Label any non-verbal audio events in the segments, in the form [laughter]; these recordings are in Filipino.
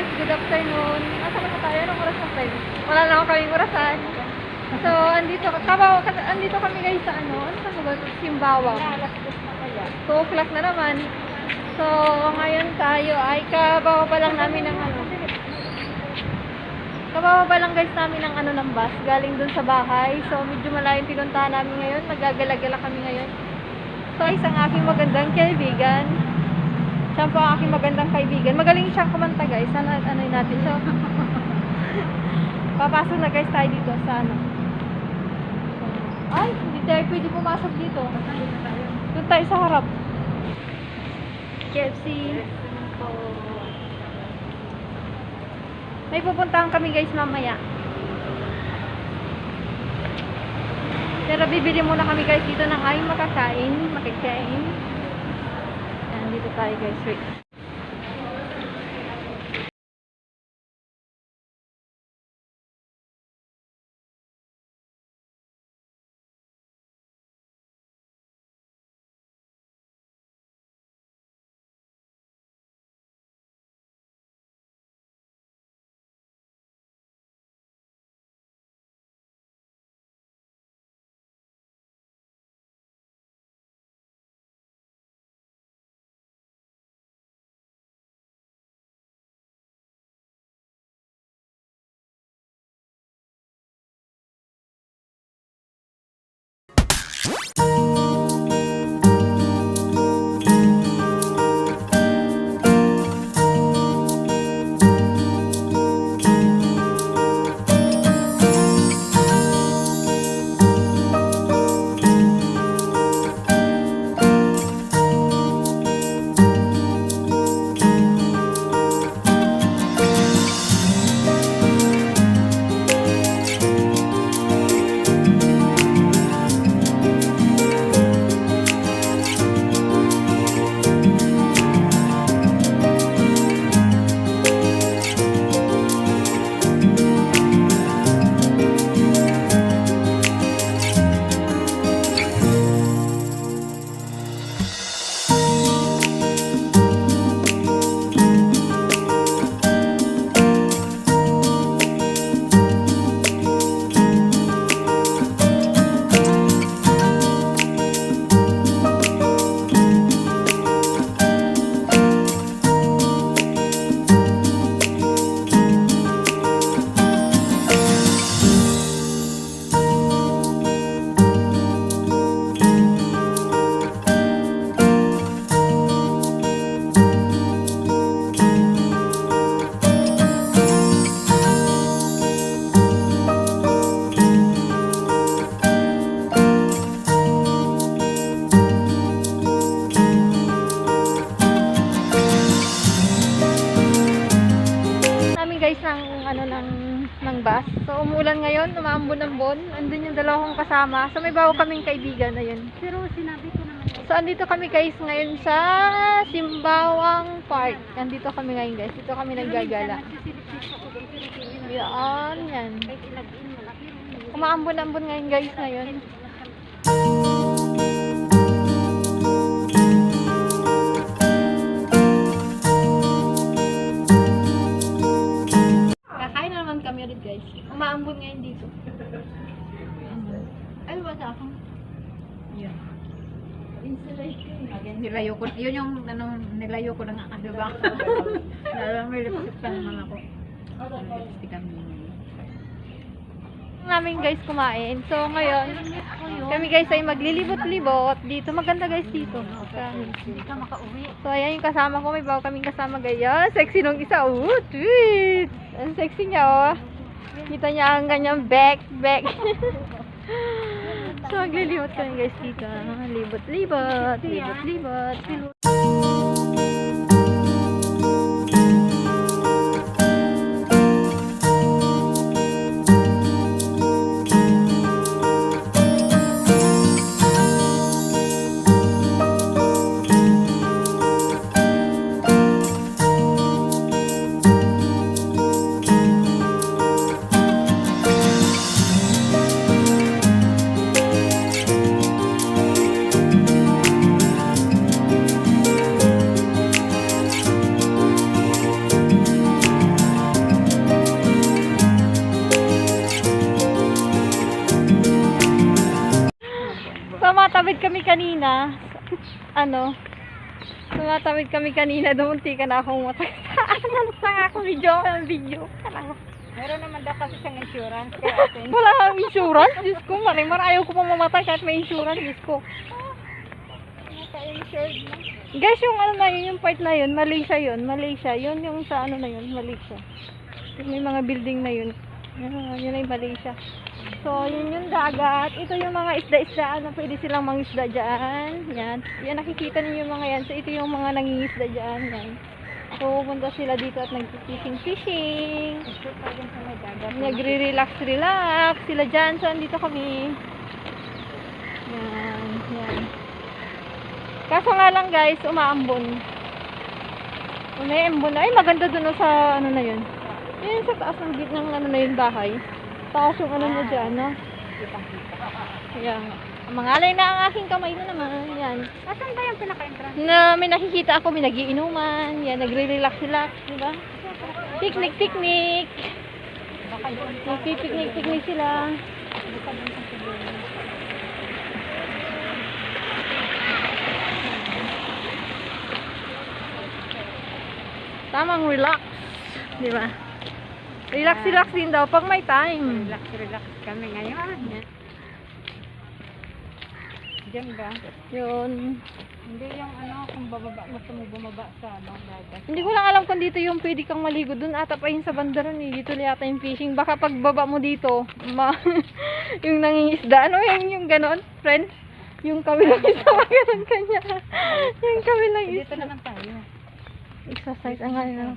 guys, good afternoon. Nasa na tayo? Anong oras na tayo? Wala na ako kaming orasan. So, andito, kabaw, andito kami guys sa ano, ano sa ba? Simbawa. 2 o'clock na naman. So, ngayon tayo ay kabawa pa lang namin ng ano. Kabawa pa lang guys namin ng ano ng bus, galing dun sa bahay. So, medyo malayo yung pinuntahan namin ngayon. Magagala-gala kami ngayon. So, isang aking magandang kaibigan. Siya po ang aking magandang kaibigan. Magaling siyang kumanta guys. Sana ano natin. So, [laughs] papasok na guys tayo dito sa ano. Ay, hindi tayo pwede pumasok dito. Doon tayo sa harap. KFC. May pupuntahan kami guys mamaya. Pero bibili muna kami guys dito ng aming makakain. Makikain. Ayan, dito tayo guys. Wait. Umaambon-ambon. Andun yung dalawa kong kasama. So may bago kaming kaibigan ayun. Pero sinabi ko naman So andito kami guys ngayon sa Simbawang Park. Andito kami ngayon guys. Dito kami naggagala. Yan, yan. Kahit ilagin mo lang, pero Umaambon-ambon ngayon guys ngayon. Umaambon ngayon dito. Ay, wala akong Yun. insulation. Again, nilayo ko. Yun yung ano, nilayo ko na nga. Ano ba? [laughs] Lalo may lipstick pa naman ako. Lipstick kami. namin guys kumain. So ngayon, kami guys ay maglilibot-libot dito. Maganda guys dito. hindi ka makauwi. So ayan yung kasama ko. May bago kaming kasama gaya. Sexy nung isa. Oh, tweet! Ang sexy niya oh. Kita niya ang ganyang back, back. [laughs] so maglilibot kami guys dito. Libot-libot, libot-libot. kami kanina. Ano? Tumatawid kami kanina. Dumunti ka na akong matagtaan. [laughs] Ano sa ako video? Video. Talaga. Meron naman daw kasi siyang insurance. Kaya [laughs] atin. Wala kang insurance. Diyos ko, marimar. Ayaw ko pa mamatay kahit may insurance. Diyos ko. Na. Guys, yung ano na yun, yung part na yun, Malaysia yun. Malaysia. Yun yung sa ano na yun, Malaysia. Yung may mga building na yun. Yun, yun ay Malaysia. So, yun yung dagat. Ito yung mga isda-isdaan na pwede silang mangisda dyan. Yan. Yan, nakikita niyo yung mga yan. So, ito yung mga nangingisda dyan. Yan. So, pupunta sila dito at nag-fishing-fishing. Nagre-relax-relax sila dyan. So, andito kami. Yan, yan. Kaso nga lang guys, umaambon. Umaambon. Ay, maganda dun oh, sa ano na yun. Yun sa taas ng git ng ano na yun bahay. Tapos yung ano na dyan, no? Yan. Mangalay na ang aking kamay na naman. Yan. Asan ba yung pinaka-entrance? Na may nakikita ako, may nagiinuman. Yan, nagre-relax-relax, di ba? Picnic, picnic. Nagpipiknik, picnic sila. Tamang relax. Di ba? Relax, relax din daw pag may time. Relax, relax kami ngayon. Diyan ba? Yun. Hindi yung ano, kung bababa, gusto mo bumaba sa ano, dagat. Hindi ko lang alam kung dito yung pwede kang maligo. Doon ata pa yun sa banda ron eh. Dito yata yung fishing. Baka pag baba mo dito, ma [laughs] yung nangingisda. Ano yung, yung ganon, friend? Yung kabilang isa, [laughs] maganon kanya. yung kabilang Dito isa. naman tayo. Exercise ang nga na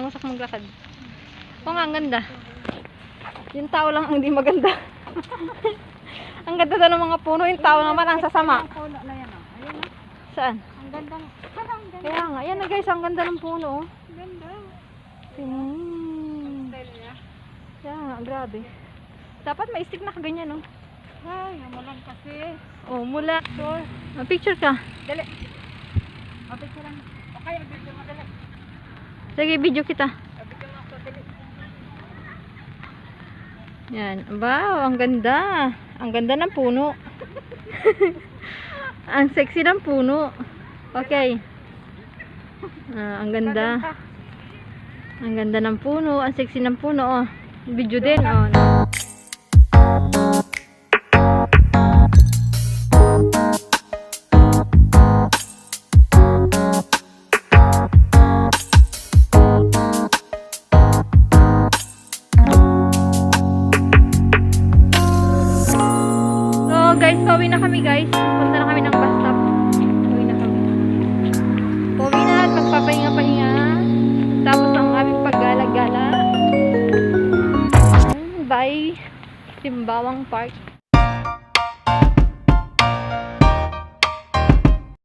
Hinahangos ako maglakad. Oo nga, ang ganda. Yung tao lang ang hindi maganda. [laughs] ang ganda daw ng mga puno. Yung tao naman ang sasama. Ang puno na yan, oh. Oh. Saan? Ang gandang, parang ganda. Kaya nga, yan na guys, ang ganda ng puno. oh. Ganda. Hmm. Style niya. Kaya nga, grabe. Dapat may stick na kaganyan, no? Ay, namulan kasi. Oh, mula. Ah, picture ka. Dali. Okay ko lang. Okay, video mo dali. Sige, video kita. Yan. Wow, ang ganda. Ang ganda ng puno. [laughs] ang sexy ng puno. Okay. Ah, ang ganda. Ang ganda ng puno. Ang sexy ng puno. Oh. Video din. Oh. Guys, pauwi na kami guys. Punta na kami ng bus stop. Pauwi na kami. Pauwi na at magpapahinga-pahinga. Tapos ang aming paggala-gala. Bye. Timbawang Park.